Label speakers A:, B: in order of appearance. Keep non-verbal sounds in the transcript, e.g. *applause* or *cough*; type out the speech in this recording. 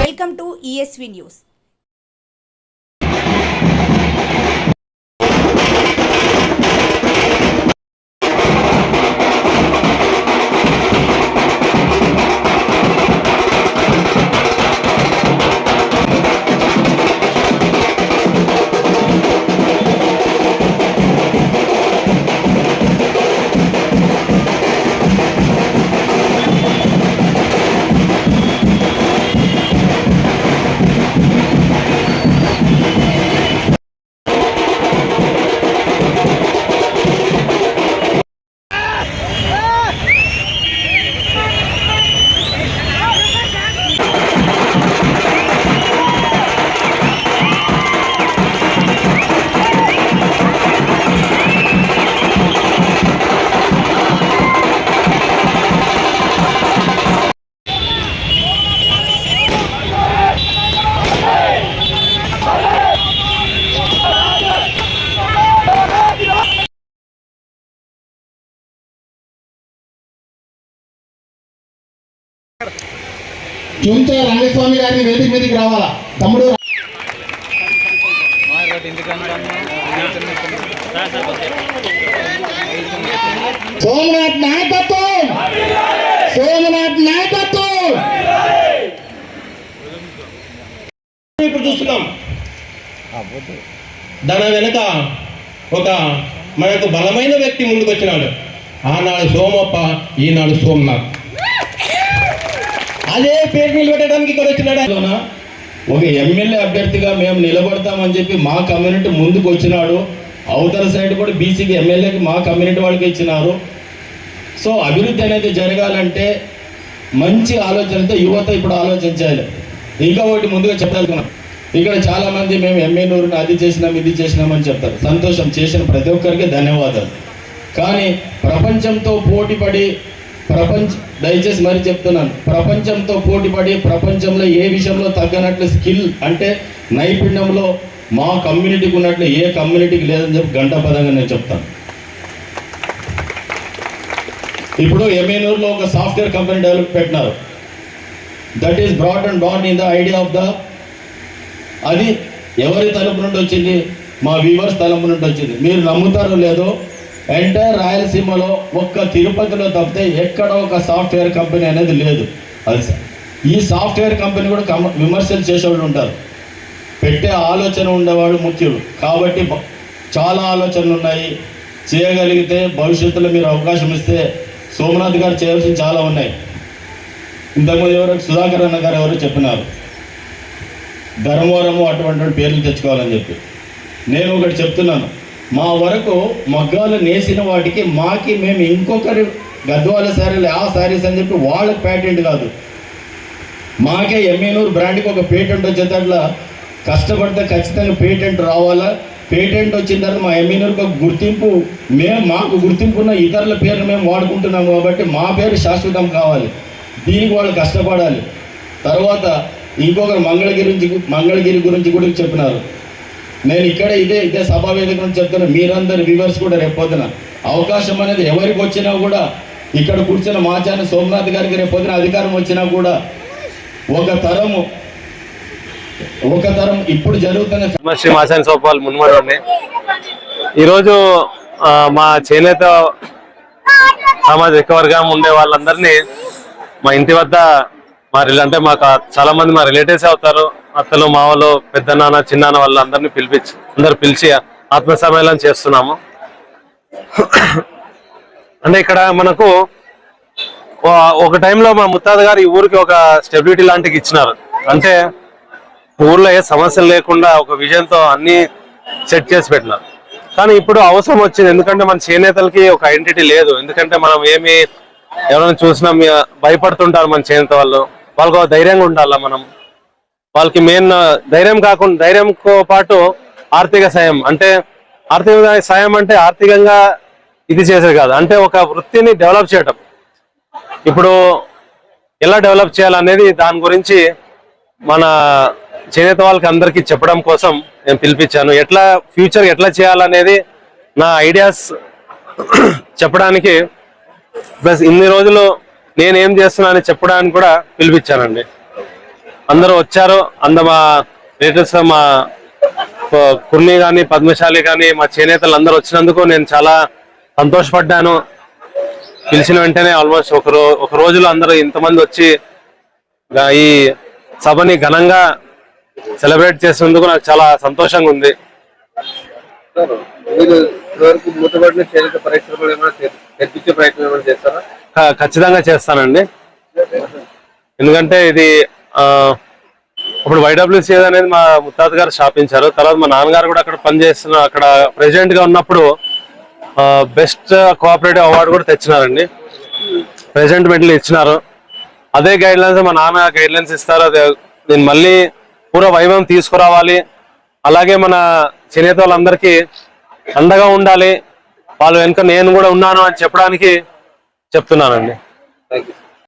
A: Welcome to ESV news
B: చుంచా Rangaswamy గారిని వేదిక మీదకి రావాలా? తమ్ముడు సోమనాథ్ నాయకత్వం! సోమనాథ్ నాయకత్వం! ఇప్పుడు చూస్తున్నాం. దాని వెనుక ఒక మనకు బలమైన వ్యక్తి ముందుకు వచ్చినాడు ఆనాడు సోమప్ప ఈనాడు సోమనాథ్. అదే పేరు నిలబెట్టడానికి ఇక్కడ వచ్చినాడు?
C: ఒక ఎమ్మెల్యే అభ్యర్థిగా మేము నిలబడతామని చెప్పి మా కమ్యూనిటీ ముందుకు వచ్చినాడు. అవతల సైడ్ కూడా బీసీకి ఎమ్మెల్యేకి మా కమ్యూనిటీ వాళ్ళకి ఇచ్చినారు. సో అభివృద్ధి అనేది జరగాలంటే మంచి ఆలోచనతో యువత ఇప్పుడు ఆలోచించాలి. ఇంకా ఒకటి ముందుగా చెప్పాలనుకున్నాం ఇక్కడ చాలా మంది మేము ఎమ్మెల్యేని అది చేసినాం ఇది చేసినామని చెప్తారు. సంతోషం చేసిన ప్రతి ఒక్కరికి ధన్యవాదాలు. కానీ ప్రపంచంతో పోటీపడి ప్రపంచ దయచేసి మరి చెప్తున్నాను. ప్రపంచంతో పోటీపడి ప్రపంచంలో ఏ విషయంలో తగ్గనట్లు స్కిల్ అంటే నైపుణ్యంలో మా కమ్యూనిటీకి ఉన్నట్లు ఏ కమ్యూనిటీకి లేదని చెప్పి గంటపదంగా నేను చెప్తాను. ఇప్పుడు ఎమ్మెనూరులో ఒక సాఫ్ట్వేర్ కంపెనీ డెవలప్ పెట్టినారు. That is broad and broad in the idea of the అది ఎవరి తలుపు నుండి వచ్చింది? మా వీవర్స్ తలుపు నుండి వచ్చింది. మీరు నమ్ముతారో లేదో ఎంటైర్ రాయలసీమలో ఒక్క తిరుపతిలో తప్పితే ఎక్కడ ఒక సాఫ్ట్వేర్ కంపెనీ అనేది లేదు. అది ఈ సాఫ్ట్వేర్ కంపెనీ కూడా కమ- విమర్శలు చేసేవాళ్ళు ఉంటారు. పెట్టే ఆలోచన ఉండేవాడు ముఖ్యుడు కాబట్టి చాలా ఆలోచనలు ఉన్నాయి. చేయగలిగితే భవిష్యత్తులో మీరు అవకాశం ఇస్తే సోమనాథ్ గారు చేయాల్సిన చాలా ఉన్నాయి. ఇంతకుముందు ఎవరు సుధాకర్ అన్న గారు ఎవరు చెప్పినారు. ధర్మవరము అటువంటి పేర్లు తెచ్చుకోవాలని చెప్పి. నేను ఒకటి చెప్తున్నాను. మా వరకు మగ్గాలు నేసిన వాటికి మాకి మేము ఇంకొకరి గద్వాల శారీలు ఆ శారీస్ అని చెప్పి వాళ్ళకి ప్యాటెంట్ కాదు. మాకే ఎమ్మెనూరు బ్రాండ్కి ఒక పేటెంట్ వచ్చేటట్లా కష్టపడితే ఖచ్చితంగా పేటెంట్ రావాలా? పేటెంట్ వచ్చిన తర్వాత మా ఎమ్మెనూరుకి ఒక గుర్తింపు మేము మాకు గుర్తింపు ఉన్న ఇతరుల పేరు మేము వాడుకుంటున్నాం కాబట్టి మా పేరు శాశ్వతం కావాలి. దీనికి వాళ్ళు కష్టపడాలి. తర్వాత ఇంకొకరు మంగళగిరి గురించి మంగళగిరి గురించి కూడా చెప్పినారు. నేను ఇక్కడ ఇదే ఇదే సభా వేదిక నుంచి చెప్తున్నా మీరందరు వ్యూవర్స్ కూడా రేపొద్దున అవకాశం అనేది ఎవరికి వచ్చినా కూడా ఇక్కడ కూర్చున్న మాచాని సోమనాథ్ గారికి రేపొద్దున అధికారం వచ్చినా కూడా ఒక తరము ఒక తరం ఇప్పుడు జరుగుతున్న
D: శ్రీ మాచాని సోపాల్ మున్మడి ఈరోజు మా చేనేత సామాజిక వర్గం ఉండే వాళ్ళందరినీ మా ఇంటి వద్ద మా రిలే అంటే మాకు చాలా మంది మా రిలేటివ్స్ అవుతారు. అత్తలు మావలు పెద్ద నాన్న చిన్నాన్న వాళ్ళందరినీ పిలిపించి అందరు పిలిచి ఆత్మ సమ్మేళనం చేస్తున్నాము. అంటే ఇక్కడ మనకు ఒక టైంలో మా ముత్తాత గారు ఈ ఊరికి ఒక స్టెబిలిటీ లాంటికి ఇచ్చినారు. అంటే ఊర్లో ఏ సమస్యలు లేకుండా ఒక విజయంతో అన్ని సెట్ చేసి పెట్టినారు. కానీ ఇప్పుడు అవసరం వచ్చింది. ఎందుకంటే మన చేనేతలకి ఒక ఐడెంటిటీ లేదు. ఎందుకంటే మనం ఏమి ఎవరైనా చూసినా భయపడుతుంటారు మన చేనేత వాళ్ళు. వాళ్ళకు ధైర్యంగా ఉండాలా మనం? వాళ్ళకి మెయిన్ ధైర్యం కాకుండా ధైర్యంతో పాటు ఆర్థిక సాయం. అంటే ఆర్థిక సాయం అంటే ఆర్థికంగా ఇది చేసేది కాదు. అంటే ఒక వృత్తిని డెవలప్ చేయటం. ఇప్పుడు ఎలా డెవలప్ చేయాలనేది దాని గురించి మన చేనేత వాళ్ళకి అందరికీ చెప్పడం కోసం నేను పిలిపించాను. ఎట్లా ఫ్యూచర్ ఎట్లా చేయాలనేది నా ఐడియాస్ *clears throat* చెప్పడానికి. ప్లస్ ఇన్ని రోజులు నేను ఏం చేస్తున్నానని చెప్పడానికి కూడా పిలిపించానండి. అందరూ వచ్చారు. అంద మా రిలేటివ్స్ మా కుర్ని కానీ పద్మశాలి కానీ మా చేనేతలు అందరూ వచ్చినందుకు నేను చాలా సంతోషపడ్డాను. పిలిచిన వెంటనే ఆల్మోస్ట్ ఒక రో ఒక రోజులో అందరూ ఇంతమంది వచ్చి ఈ సభని ఘనంగా సెలబ్రేట్ చేసినందుకు నాకు చాలా సంతోషంగా ఉంది. ఖచ్చితంగా చేస్తానండి. ఎందుకంటే ఇది అప్పుడు ఇప్పుడు వైడబ్ల్యూసీ అనేది మా ముత్తాత గారు స్థాపించారు. తర్వాత మా నాన్నగారు కూడా అక్కడ పనిచేస్తున్న అక్కడ ప్రెసిడెంట్గా ఉన్నప్పుడు బెస్ట్ కోఆపరేటివ్ అవార్డు కూడా తెచ్చినారండి. ప్రెసిడెంట్ మెడల్ ఇచ్చినారు. అదే గైడ్ లైన్స్ మా నాన్న గైడ్ లైన్స్ ఇస్తారు. అదే నేను మళ్ళీ పూర్వ వైభవం తీసుకురావాలి. అలాగే మన చేనేత వాళ్ళందరికీ అండగా ఉండాలి. వాళ్ళు వెనుక నేను కూడా ఉన్నాను అని చెప్పడానికి చెప్తున్నానండి.
E: Thank you